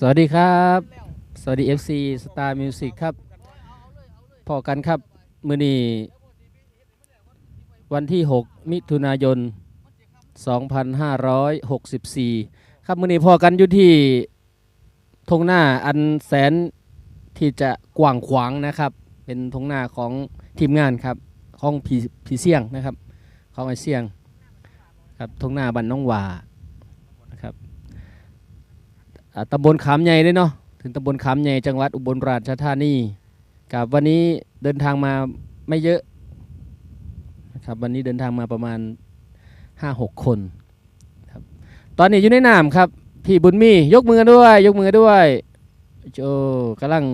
สวัสดีครับ สวัสดี FC Star Music ครับพอกันครับ มือนี้วันที่ 6 มิถุนายน 2564 ครับมือนี้พอกันอยู่ที่ทงหน้าอันแสนที่จะกว้างขวางนะครับ เป็นทงหน้าของทีมงานครับของผีผีเสี่ยงนะครับ ของไอเสี่ยงครับทงหน้าบันน้องหว่า ตำบลขามใหญ่ด้วยเนาะถึงตำบลขามใหญ่จังหวัดอุบลราชธานีกับวันนี้เดินทางมาไม่เยอะนะครับวันนี้เดินทางมาประมาณ 5-6 คนครับตอนนี้อยู่ในน้ำครับพี่บุญมียกมือด้วย ยกมือด้วยโจกำลัง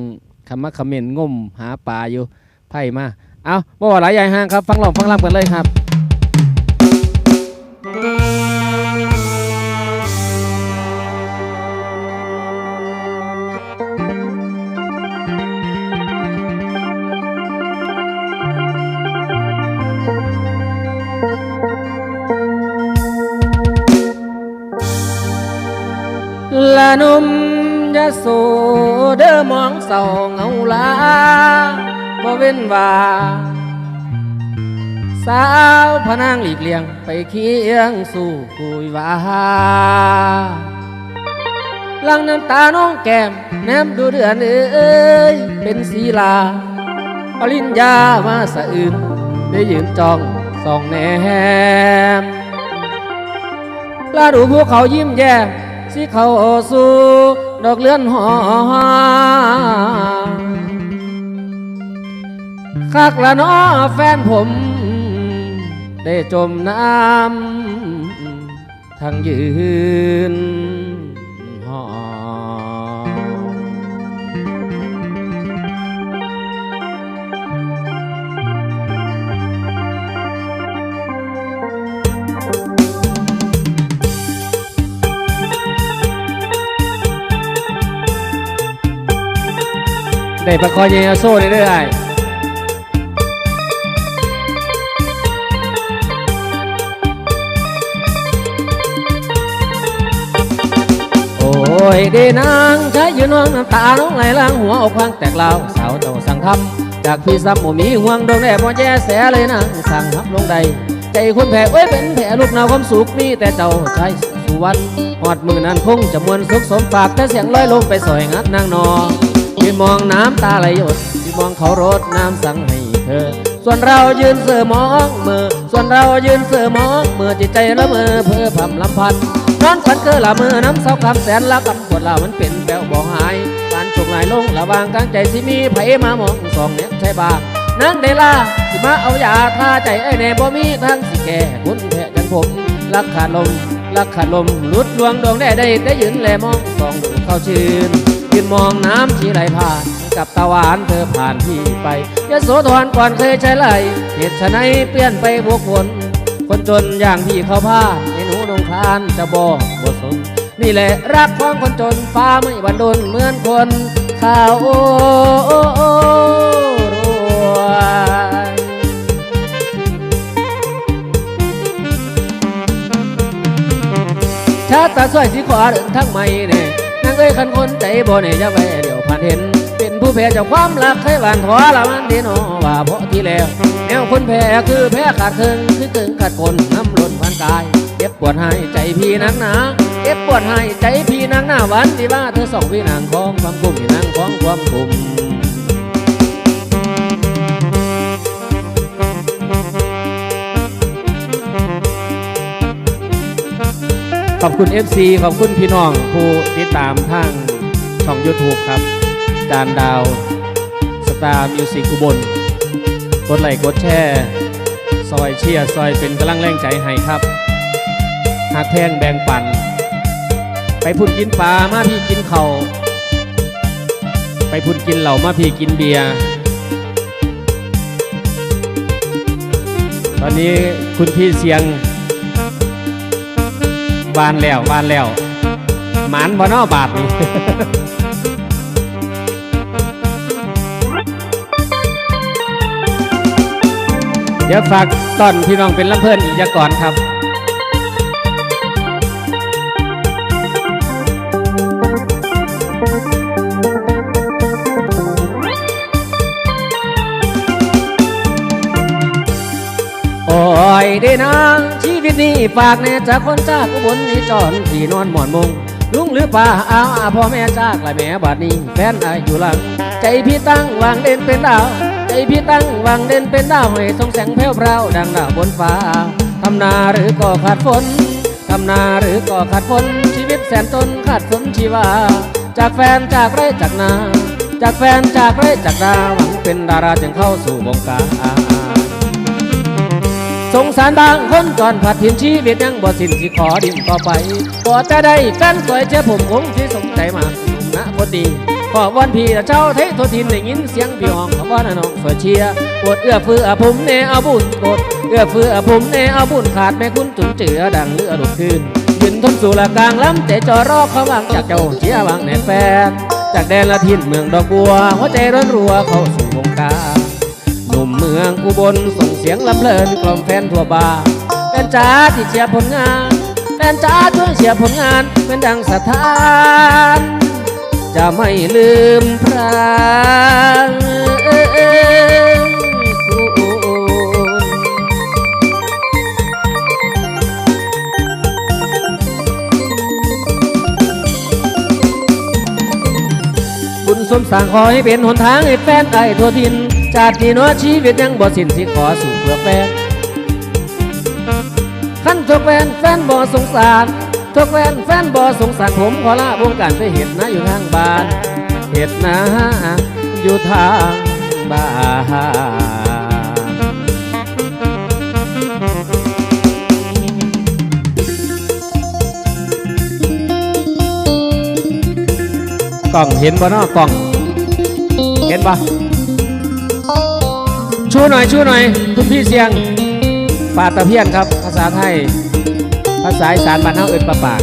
คำมักคำเมนง่มหาปลาอยู่ไพ่มาเอาบ่ว่าหลายใหญ่ห้างครับ ฟังหลองฟังลำกันเลยครับ นุ่มยะโสเด้อมองเศร้าเงาลาบ่เว้นว่า สาวพนางหลีกเลี่ยงไปเคียงสู่คุยว่าลังน้ำตาน้องแก้มแนมดูเดือนเอ้ยเป็นศีลาปริญญามาสะอื่นได้ยืนจ้องส่องแนมลาดูภูเขายิ้มแย้ม สิเขาสู่ดอกเลื่อนหอคักละน้อแฟนผม ได้จมน้ำทางยืน ได้ประคอยเยโซ่เรื่อยๆโอ้ยเดนางใช้ยืนวางน้ำตาน้องไหลล้างหัวอกพังแตกเล่าสาวเจ้าสั่งทำจากพี่ซ้ำหมูมีห่วงดวงแด่พอแย่แสเลยนะสั่งทับลงใดใจคนแพ้เอ้ยเป็นแผลลูกนาวความสุขมีแต่เจ้าใช้สุวรรณหอดมือนั้นคงจะมวนสุขสมฝากแต่เสียงลอยลงไปสอยงัดนางนอ ยืนมองน้ำตาไหลหยดยืนมองเขารดน้ำสั่งให้เธอ ส่วนเรายืนเสือมองเมื่อส่วนเรายืนเสือมองเมื่อจิตใจละเมอเพื่อพำลำพันนอนฝันเคอละเมอน้ำเศร้าคำแสนละกับปวดละมันเป็นแปวบ่หายการฉกไหลลงระวางกลางใจที่มีไผมามองสองเน็ตใช่บางนั่งได้ล่าสิมาเอายาทาใจไอ้แน่บ่มีทางสิแก่คุณแท้จังผมรักขาดลมรักขาดลมลุดดวงดวงได้ได้ได้ยืนแลมองสองดูเข้าชื่น ยืนมองน้ำที่ไหลผ่านกับตาหวานเธอผ่านพี่ไปยโสธรก่อนเคยใช้ไหลเหตุไฉนเปลี่ยนไปบวกวนคนจนอย่างพี่เขาพาในหนูนงคลานจะบอกบ่สนนี่แหละรักของคนจนฟ้าไม่บันดลเหมือนคนขาวโอรวยชาติตาสวยสีขวาเดินทางไม่เนี่ย ยคันคนใจบ่เนี่ยจะไปเดี๋ยวผ่านเห็น เป็นผู้แพ้จากความรักให้หวานทอละมันดีนอว่าเพราะที่แล้วแนวคนแพ้คือแพ้ขาดเคิงคือตึงขาดคนน้ำล้นผ่านกายเจ็บปวดหายใจพี่นักหนาเจ็บปวดหายใจพี่นักหน้าวันที่ว่าเธอสองพี่นางของความกุ้มพี่นางของความกุ้ม ขอบคุณ FC ขอบคุณพี่น้องผู้ติดตามทางช่อง YouTube ครับ จานดาวสตาร์มิวสิกอุบล กดไลค์กดแชร์ซอยเชียร์ซอยเป็นกำลังแรงใจให้ครับ หากแพงแบ่งปัน ไปพุ่นกินปลามาพี่กินเขา่าไปพุ่นกินเหล่ามาพี่กินเบียร์ตอนนี้คุณพี่เสียง บานแล้วบานแล้วหมานบ่นอบาทนี่เดี๋ยวฝากตอนพี่น้องเป็นลำเพลินอีกก่อนครับโอ้ยได้นะ วิตนี้ฝากแน่จากคนจากอุบลนี่จอนที่นอนหมอนมง ลุงหรือป่าอ้าวอาพ่อแม่จากลายแม่บาดนี้แฟนอายอยู่หลังใจพี่ตั้งวางเด่นเป็นดาวใจพี่ตั้งวางเด่นเป็นดาวให้ทรงแสงแผ่วพราวดังดาวบนฟ้าทำนาหรือก็ขาดฝนทำนาหรือก็ขาดฝนชีวิตแสนตนขาดฝนชีวาจากแฟนจากไรจากนา จากแฟนจากไรจากนาหวังเป็นดาราจึงเข้าสู่วงการ สงสารบางคนก่อนผัดถิ่นชีวิตยังบ่สิ้นสิขอดิ่มต่อไปก็จะได้แฟนสวยเจ้าผมคงที่สมใจมากนะคนดีขอวันพี่เจ้าเทโททินได้ยินเสียงพี่ห้องขอว่าน้องสวยเชียร์ปวดเอื้อเฟื้อผมเนเอาบุญกดเอื้อเฟื้อผมเนเอาบุญขาดแม่คุณจุนเจือดังเลือดขึ้นยืนทนสู่ละกลางล้ำแต่จอรอเขาวางจากเจ้าเชียร์วางในแฟนจากแดนละทินเมืองดอกบัวหัวใจร้อนรัวเข้าสู่วงการ มเมืองอุบลส่งเสียงลำเลินกล่อมแฟนทั่วบาร์แฟนจ้าที่เชียร์ผลงานแฟนจ้าช่วยเชียร์ผลงานเป็นดังสถาน จะไม่ลืมพรางคุณบุญสมสั่งขอให้เป็นหนทางให้แฟนไอ้ทั่วทิน จากที่น้อชีวิตยังบ่สิ้นสิขอสู่เพื่อแฟนขั้นทุกแฟนแฟนบ่สงสารทุกแฟนแฟนบ่สงสารผมขอละวงการไปเห็ดนะอยู่ทางบ้านเห็ดนะอยู่ทางบ้านกล่องเห็นบ่เนาะกล่อง เห็นปะ หน่อยชูหน่อย คุณพี่เสียงปลาตะเพียนครับ ภาษาไทย ภาษาอีสานบ้านเฮาเอิ้นปลาปาก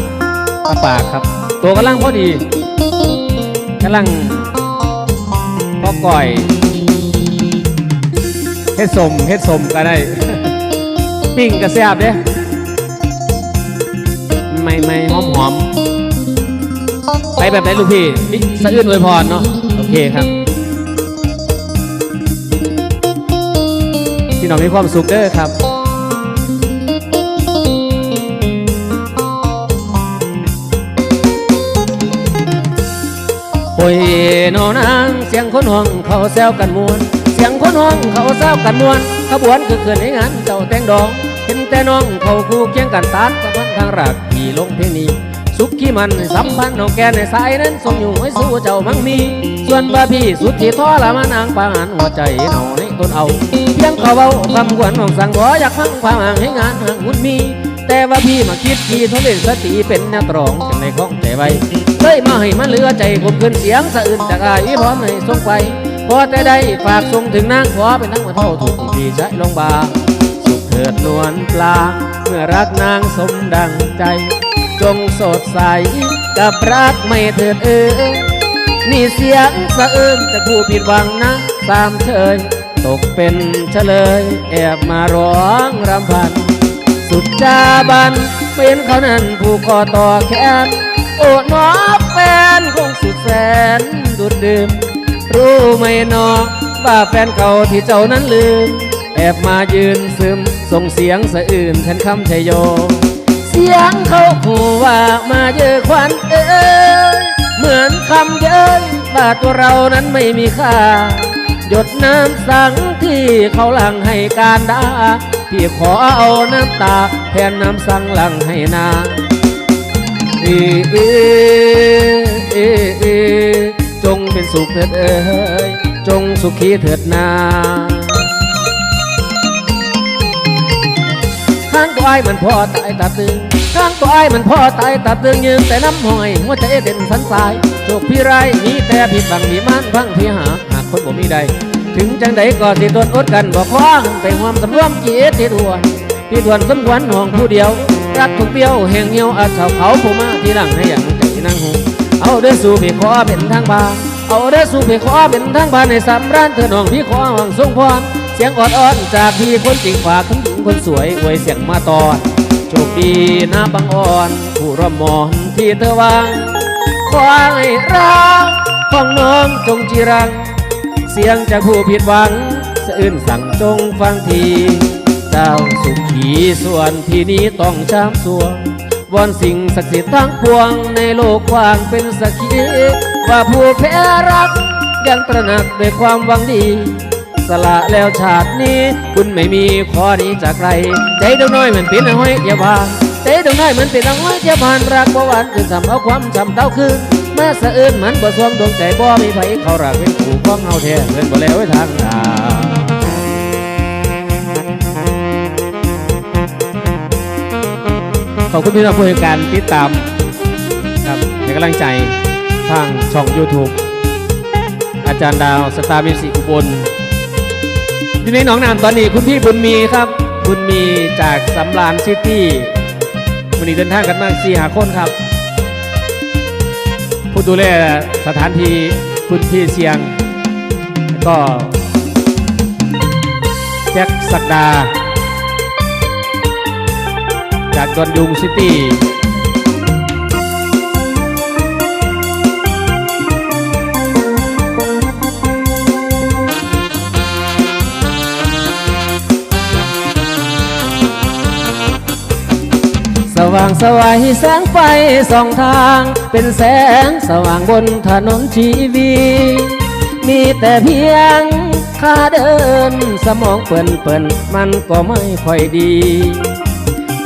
ปลาปากครับ ตัวกำลังพอดีกำลังพอก่อยเฮ็ดสมเฮ็ดสมก็ได้ ปิ้งกระแซ่บเด้ไม่ไม่หอมหอมไปแบบไหนลูกพี่สะอื้นอวยพรเนาะโอเคครับ พี่น้องมีความสุขเด้อครับโอ้ยโนนางเสียงคนห้องเขาแซวกันมวน เสียงคนห้องเขาแซวกันมวนขบวนคือเกินในงานเจ้าแต่งดองเห็นแต่น้องเขาคู่เคียงกันตานกับพันทางรักที่ลงเพลงนี้สุขที่มันสัมพันธ์ของแกในสายนั้นทรงอยู่ไว้สู้เจ้ามั่งมี ส่วนบาพี่สุดที่ท้อละมานางปางหันหัวใจเหนาใน ตนเอาเพียงเขาเบาคำควรของสังบ่อยากฟังความห่างให้งานห่างหุ่นมี แต่ว่าพี่มาคิดพี่ทนเล่นสติเป็นแนวตรองจังในข้องใจไว้เลยมาให้มันเหลือใจผมขึ้นเสียงสะอื่นจากอายพร้อมให้ส่งไปพอแต่ได้ฝากส่งถึงนางขอเป็นนางมาเท่าถูกที่พี่ใช้ลงบาสุขเถิดนวลปลา เมื่อรักนางสมดังใจ จงสดใสกับรักไม่เถิดเออนี่เสียงสะอื้นจะผู้ผิดหวังนะสามเชย ตกเป็นเฉลยแอบมาร้องรำพัน สุดจาบันเป็นเขานั้นผู้ก่อต่อแขนโอดหนอแฟนคงสุดแสนดุดดื่ม รู้ไหมนอว่าแฟนเก่าที่เจ้านั้นลืม แอบมายืนซึมส่งเสียงสะอื่นแทนคำชยโย เสียงเขาขู่ว่ามาเยอะควันเอ้ยเหมือนคำเย้ยว่าตัวเรานั้นไม่มีค่า หยดน้ำสังที่เขาหลังให้การดาพี่ขอเอาน้ำตา แทนน้ำสังหลังให้นาเอเอเอเอจงเป็นสุขเถิดเอ้ยจงสุขีเถิดนาข้างตัวไอ้มันพ่อตายตาตึงข้างตัวไอ้มันพ่อตายตาตึงยืนแต่น้ำหอยหัวใจเด่นสันสายโชคพี่ไรมีแต่ผิดบังมีมันพังพี่หา คนบ่มีใด ถึงจังใดก็สิตนอดกันบอกขอไปความสำรวมเกียรติทวนพี่ทวนสมควรห่วงผู้เดียว รักถูกเบี้ยวแห่งเหี่ยวอาจเฉาเขาผู้มาที่หลังให้อย่างใจนั่งหูเอาเด้อสู่พี่ขอเป็นทางบาเอาเด้อสู่พี่ขอเป็นทางบาในสามร้านเธอน้องพี่ขอหวังทรงพรเสียงออดอ้อนจากพี่คนจริงฝากถึงหญิงคนสวยอวยเสียงมาตอนโชคดีนะบางอ่อน ผู้ร่ำมอนที่เธอวางขอให้รักของน้องจงจีรัง เสียงจากผู้ผิดหวังสะอื้นสั่งจงฟังที เจ้าสุขีส่วนที่นี้ต้องชามสวงวอนสิ่งศักดิ์สิทธิ์ทั้งปวงในโลกกว้างเป็นสักขีว่าผู้แพ้รักยังตระหนักด้วยความหวังดี สละแล้วชาตินี้ คุณไม่มีข้อนี้จากใคร ใจดวงน้อยเหมือนป็นห้อยเดียบานใจดวงน้อยเหมือนป็นห้อยเดียบานรักบ่หวานคือสำเอาความจำเต้าคืน มื่อสะอื้นเหมือนบ่สวงดวงใจบ่มีไผเขารักเป็นคู่ของเฮาแท้เพื่นบ่แล้วไว้ทางทาขอบคุณพี่น้องผู้ให้การติดตามครับให้กำลังใจทางช่อง YouTube อาจารย์ดาวสตาร์มิวสิกอุบลอยู่ในหนองนามตอนนี้คุณพี่บุญมีครับ บุญมีจากสำรานซิตี้วันนี้เดินทางกันมาสี่หาคนครับ ผู้ดูแลสถานที่คุณพี่เสียง ก็แจ็คสักดา จากดอนยุงซิตี้ ว่างสวายแสงไฟสองทาง เป็นแสงสว่างบนถนนชีวี มีแต่เพียงค่าเดิน สมองเปิ่นเปิ่นมันก็ไม่ค่อยดี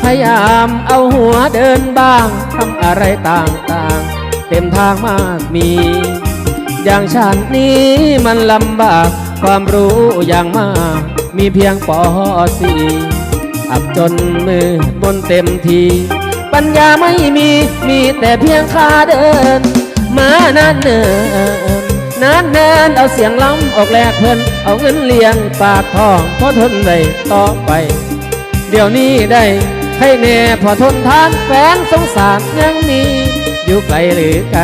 พยายามเอาหัวเดินบ้างทำอะไรต่างๆ เต็มทางมากมี อย่างฉันนี้มันลำบาก ความรู้อย่างมาก มีเพียงปอสี อับจนมือบนเต็มที ปัญญาไม่มีมีแต่เพียงค่าเดิน มานานเนินนานเนินเอาเสียงล้ำออกแลกเพินเอาเงินเลี้ยงปากท้องพราะทนได้ต่อไป เดี๋ยวนี้ได้ให้แน่พอทนทานแฟนสงสารยังมี อยู่ไกลหรือไกล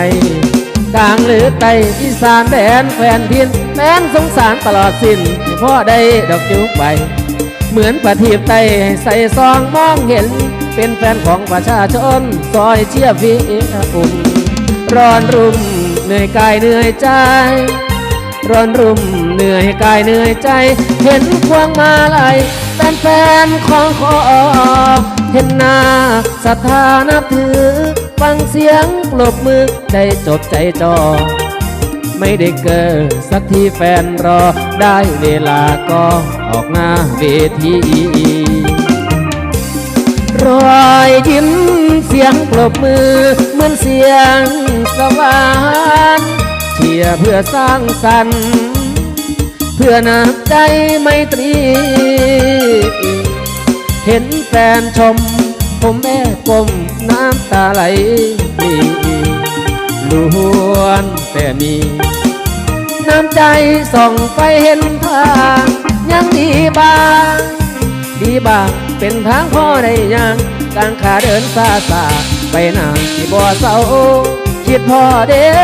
กลางหรือไกลอีสานแดนแฟนพินแฟนสงสารตลอดสิ้นพ่อได้ดอกจุกไป เหมือนประทีปไตให้ใส่ซองมองเห็น เป็นแฟนของประชาชนซอยเชียร์ฟีอุ่นร้อนรุ่มเหนื่อยกายเหนื่อยใจ ร้อนรุ่มเหนื่อยกายเหนื่อยใจ เห็นควงมาลายแฟนๆของขอเห็นหน้าศรัทธานับถือ ฟังเสียงปรบมือได้จดใจจอ ไม่ได้เกิดสักทีแฟนรอได้เวลาก็ออกหน้าเวทีรอยยิ้มเสียงปรบมือเหมือนเสียงสวรรค์เชียร์เพื่อสร้างสรรค์เพื่อน้ำใจไมตรี เห็นแฟนชม ผมแม่กลมน้ำตาไหลล้วนแต่มี น้ำใจส่องไปเห็นทางยังดีบ้าง ดีบ้างเป็นทางพ่อได้ยังกลางขาเดินซาซาไปนางที่บ่อเศร้าคิดพ่อเด้อ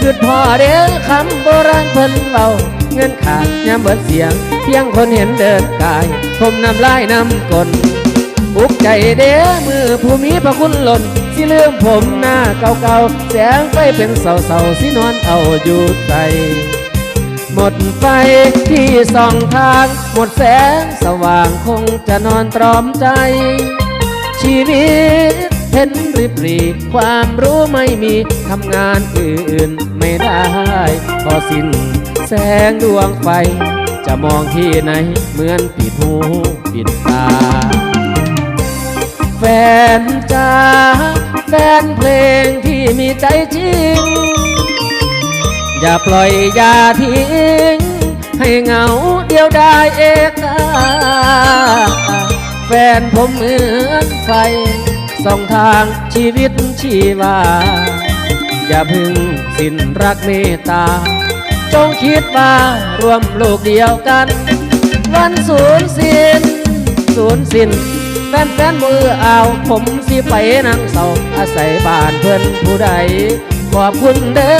คิดพ่อเด้อคำโบราณเพิ่นเบาเงินขาดยามเบิดเสียง เพียงคนเห็นเดินกายทมน้ำลายน้ำกลนอุกใจเด้อมือผู้มีพระคุณหล่น สิลืมผมหน้าเก่าๆแสงไฟเป็นเสาๆสินอนเอาอยู่ใจหมดไฟที่ส่องทาง หมดแสงสว่างคงจะนอนตรอมใจ ชีวิตเห็นริบรีความรู้ไม่มีทำงานอื่นไม่ได้ พอสิ้นแสงดวงไฟ จะมองที่ไหนเหมือนปิดหูปิดตา แฟนจ้า นเพลงที่มีใจจริง อย่าปล่อยอย่าทิ้ง ให้เหงาเดียวได้เอกาแฟนผมเหมือนไฟส่องทางชีวิตชีวา อย่าพึงสิ้นรักเมตตา จงคิดว่ารวมโลกเดียวกัน วันสูญสิ้นสูญสิ้น ฟนแฟนมือเอาผมสิไปนั่งเศร้าอาศัยบ้านเพื่อนผู้ใด ขอบคุณเด้อ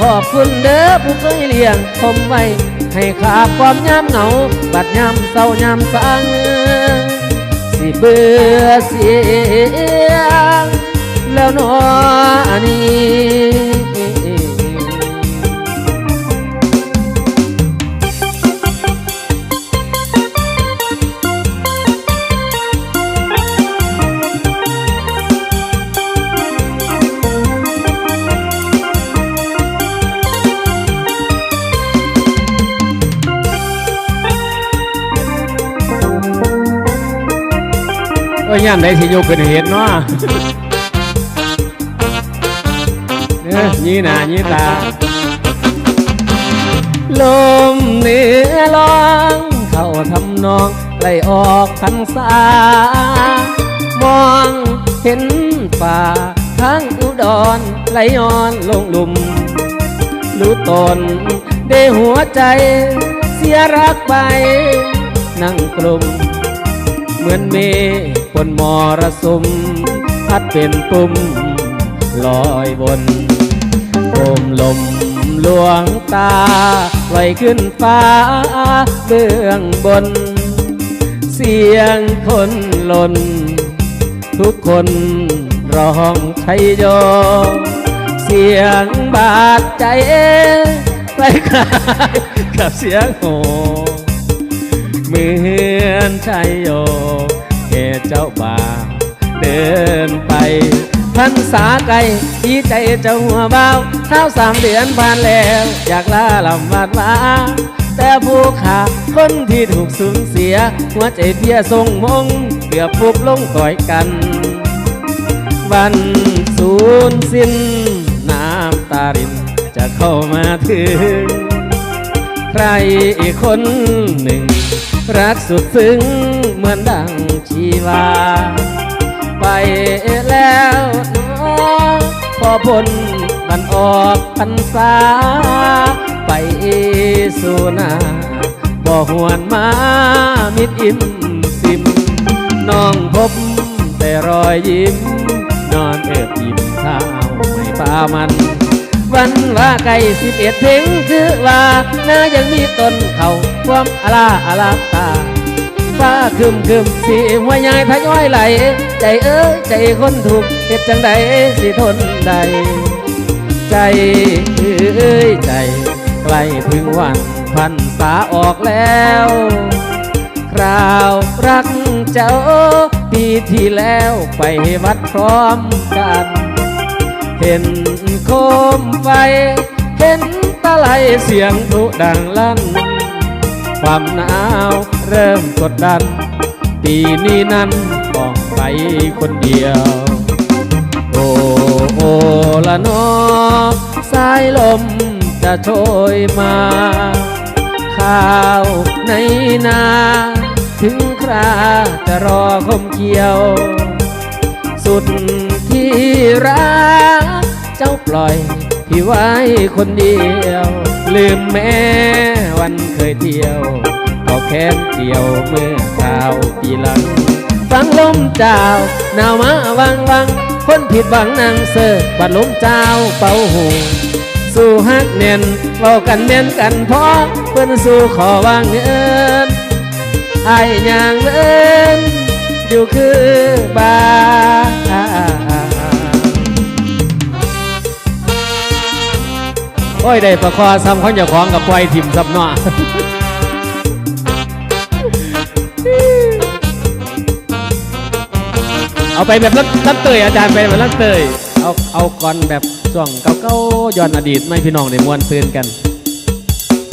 ขอบคุณเด้อผู้เคยเลี้ยงผมไว้ ให้ขาความยามเหงา บัดยามเศร้ายามสังสิเบื่อเสียงแล้วนออันนี้ ย่านใดสิโยกเกิดเหตุเนาะเนี่ยยี่หน้ายี่ตา ลมเหนือลองเข้าทำนองไหลออกพันษามองเห็นป่าทางอุดรไหลย้อนลงหลุมรู้ตนได้หัวใจเสียรักไป นั่งกลุ่มเหมือนเม บนมรสุมพัดเป็นปุ่มลอยบนโอมลมลวงตาไว้ขึ้นฟ้าเบื้องบน เสียงคนลน ทุกคนร้องชัยโยเสียงบาดใจไปคล้ายกับเสียงโหเหมือนชัยโย เจ้าบ่าวเดินไปพันษาไกลดีใจเจ้าหัวเบาเท้าสามเดือนผ่านแล้ว อยากลาลำบาดมาแต่ผู้ขาคนที่ถูกสูญเสีย หัวใจเพียทรงมงเกือบฟุบลงก่อยกัน วันสูญสิ้น น้ำตารินจะเข้ามาถึง ใครอีกคนหนึ่ง รักสุดซึ้งเหมือนดัง ชีวา ไปแล้วน้อพอพ้นบันออกพรรษา ไปสู่นาบ่หวนมามิดอิ่มซิม น้องพบแต่รอยยิ้ม นอนเอบยิ้มเท้าไม่ป่ามัน วันว่าไก่สิบเอ็ดเพลงคือว่าน้ายังมีต้นเขาความอลาอลาตา ฟ้าคืมคืมสีหัวใหญ่ทยอยไหล ใจเอ้ยใจคนถูกเหตุจังใดสิทนใด ใจเอ้ยใจใกล้ถึงวันพันษาออกแล้ว คราวรักเจ้าปีที่แล้วไปวัดพร้อมกัน เห็นโคมไฟเห็นตะไลเสียงพลุดังลั่น ความหนาวเริ่มกดดัน ปีนี้นั้นต้องไปคนเดียว โอ้โอละนอสายลมจะโชยมา ข้าวในนา ถึงคราจะรอคมเกี่ยว สุดที่รัก เจ้าปล่อยพี่ไว้คนเดียว ลืมแม่วันเคยเที่ยว ก็แค้นเดียวเมื่อคราวปีหลัง ฟังลมเจ้าหนาวมาวังวัง คนผิดหวังนางเสิร์บัดลมเจ้าเป่าหูสู้ฮักเน่นเว้ากันเน่นกันพอเพื่อนสู้ขอวางเงินไอ้ยางเล่นอยู่คือบ้า โอ้ย ได้ประคอซ้ำขาอย่าของกับควายถิ่มซับเนาะเอาไปแบบลัดเตยอาจารย์ไปแบบลัดเตยเอาเอาก่อนแบบช่วงเก่าๆย้อนอดีตไม่พี่น้องในมวลซืนกัน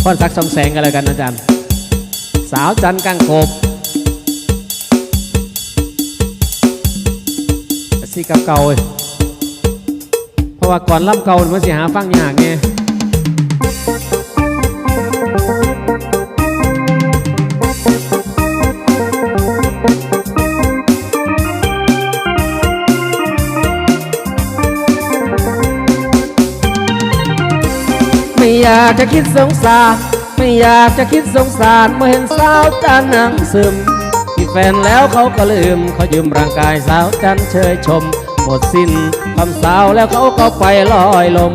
พรสักสองแสงกันเลยกันอาจารย์ สาวจันกังโกบสิเก่าเว้ยเพราะว่าก่อนล่ำเก่ามันสิหาฟังยากไง อยากจะคิดสงสาร ไม่อยากจะคิดสงสารเมื่อเห็นสาวจันนั่งซึมมีแฟนแล้วเขาก็ลืมเขายืมร่างกายสาวจันเชยชม หมดสิ้นความสาวแล้วเขาก็ไปลอยลม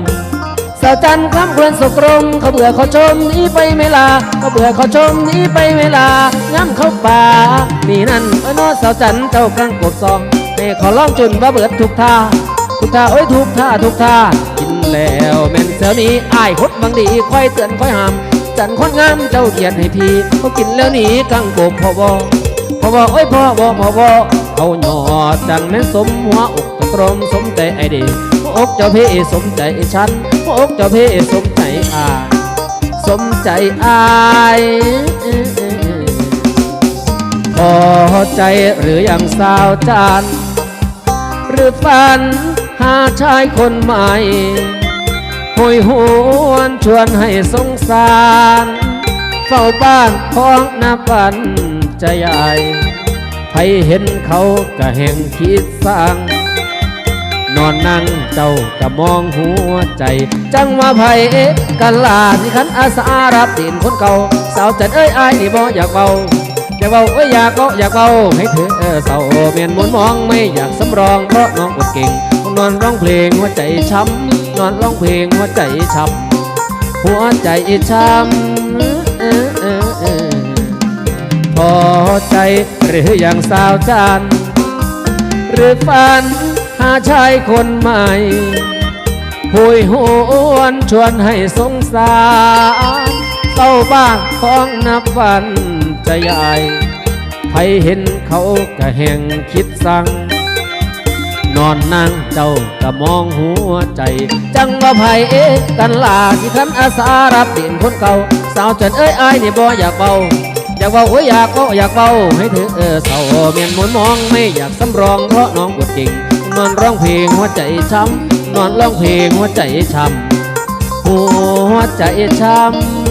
สาวจันคล้ำควรสุกรมเขาเบื่อเขาชมนี้ไปไม่ลาเขาเบื่อเขาชมนี้ไปไม่ลาย้ำเขาป่านี่นั่นเอ้นอสาวจันเจ้ากลางกดซองให้เขาร้องจนว่าเบิดทุกท่าทุกท่าโอ้ยทุกท่าทุกท่ากิน แล้วแม่นเสียวนี้อ้ายคดบางดีค่อยเตือนค่อยห้ามจันคนงามเจ้าเขียนให้พี่เขากินแล้วหนีกังโกบพ่อบอพ่อบอโอ้ยพ่อบอพ่อบอเขาหยอดจังแม่นสมหัวอกตรมสมใจไอเดีหัวอกเจ้าพี่สมใจฉันหัวอกเจ้าพี่สมใจอายสมใจอายขออใจหรือยังสาวจานหรือฝันหาชายคนใหม่ หวยหวนชวนให้สงสาร เฝ้าบ้านของนาปันใจใหญ่ใครเห็นเขาก็แห่งคิดสร้าง นอนนั่งเจ้าก็มองหัวใจ จังว่าไผกันลาที่ขันอาสารับดินคนเก่า สาวจันเอ้ยอายนี่บ่อยากเบาอยากเบาเอ้ยอยากก็อยากเบาให้เธอเศร้าเมียนมนมองไม่อยากสำรองเพราะน้องอดเก่งนอนร้องเพลงหัวใจช้ำ นอนร้องเพลงหัวใจช้ำหัวใจช้ำเออเออเออพอใจหรืออย่างสาวจันหรือฝันหาชายคนใหม่หวยหวนชวนให้สงสารเต้าบ้านของนับวันจะใหญ่ใครเห็นเขาก็แห่งคิดสั่ง อนนั่งเจ้าก็มองหัวใจ จังว่าไผกันลาที่คันอาสารับดินคนเก่า สาวจนเอ้ยอายนี่บ่อยากเบาอยากเบาโอ้ยอยากก็อยากเบาให้เธอเออเศร้าเมียนมนมองไม่อยากสำรองเพราะน้องบทจริงนอนร้องเพลงหัวใจช้ำนอนร้องเพลงหัวใจช้ำหัวใจช้ำ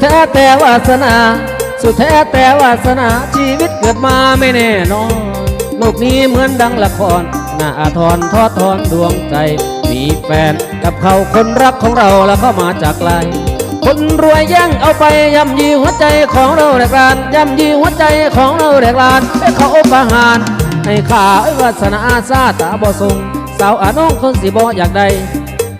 แท้แต่วาสนา สุดแท้แต่วาสนาชีวิตเกิดมาไม่แน่นอนโลกนี้เหมือนดังละครหน้าอาทอดทอนดวงใจ มีแฟนกับเขาคนรักของเราแล้วเข้ามาจากไกล คนรวยแย่งเอาไปย่ำยีหัวใจของเราแรกรานย่ำยีหัวใจของเราแรกรานให้เขาประหารให้ข้าเอ้ยวาสนาซาตาบ่ทรงสาวอาน้องคนสิบ่อยากได้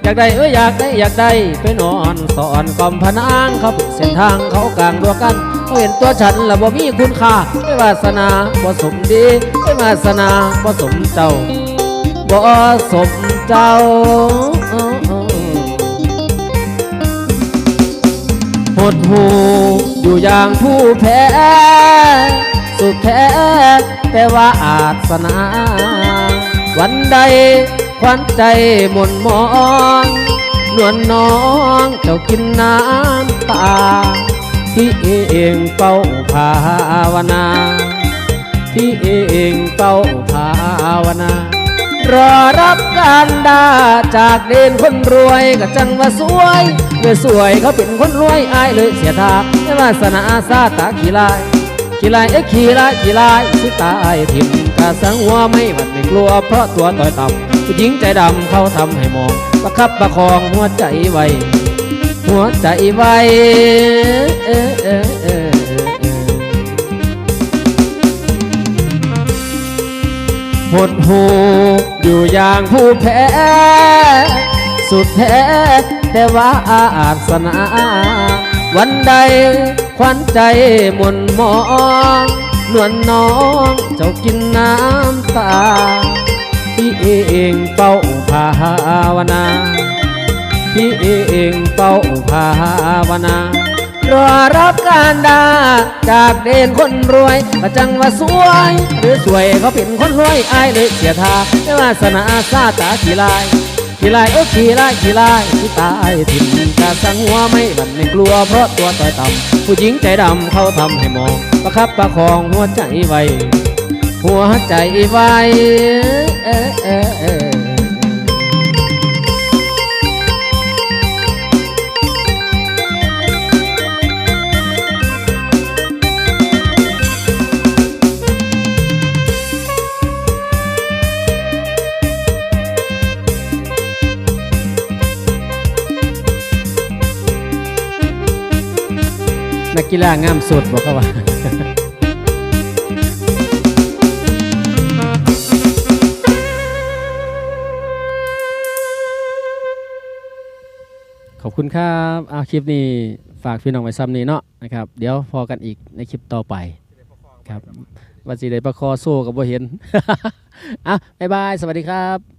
อยากได้เอ้ยอยากได้อยากได้ไปนอนสอนกล่อมพนางเขาปิดเส้นทางเขากลางดัวกันเขาเห็นตัวฉันแล้วบ่มีคุณค่าไม่วาสนาบ่สมดีไม่วาสนาบ่สมเจ้าบ่สมเจ้าหดหูอยู่อย่างผู้แพ้สุดแท้แต่ว่าอาสนา วันใด ควันใจหม่นมองนวลน้องเจ้ากินน้ำตา ที่เองเฝ้าภาวนา ที่เองเฝ้าภาวนา รอรับการดาจากเด่นคนรวยก็จังว่าสวยเลยสวยเขาเป็นคนรวยอายเลยเสียทางไม่วาสนาซาตาขี้ลายขี้ลายเอ้ยขี้ลายขี้ลายสิตายทิมกระสังหัวไม่หวั่นไม่กลัวเพราะตัวต่อยต่ำ ผู้หญิงใจดำเขาทำให้มอง ประคับประคองหัวใจไว้ หัวใจไว้หดหูอยู่อย่างผู้แพ้ สุดแท้แต่ว่าอาสนา วันใดควันใจมนมองนวลน้องเจ้ากินน้ำตา ที่เองเฝ้าภาวนาที่เองเฝ้าภาวนา รอรับการดาจากเด่นคนรวยประจังว่าสวย หรือสวยเขาเป็นคนรวยอายเลยเสียทาไม่ว่าสนาซาตาขีลายขี้ลายโอ้ขี้ลายขี้ลายที่ตายถิ่นกะสังหัวไม่บันไม่กลัวเพราะตัวต่อยต่ำผู้หญิงใจดำเขาทำให้มอง ประคับประคองหัวใจไวหัวใจไว นักกีฬางามสุดบอกเขาว่า คุณครับเอาคลิปนี้ฝากพี่น้องไว้ซ้ำนี้เนาะนะครับ เดี๋ยวพอกันอีกในคลิปต่อไปครับว่าสิได้ประคอโซ่กับบ่เห็นอะบ๊ายบาย สวัสดีครับ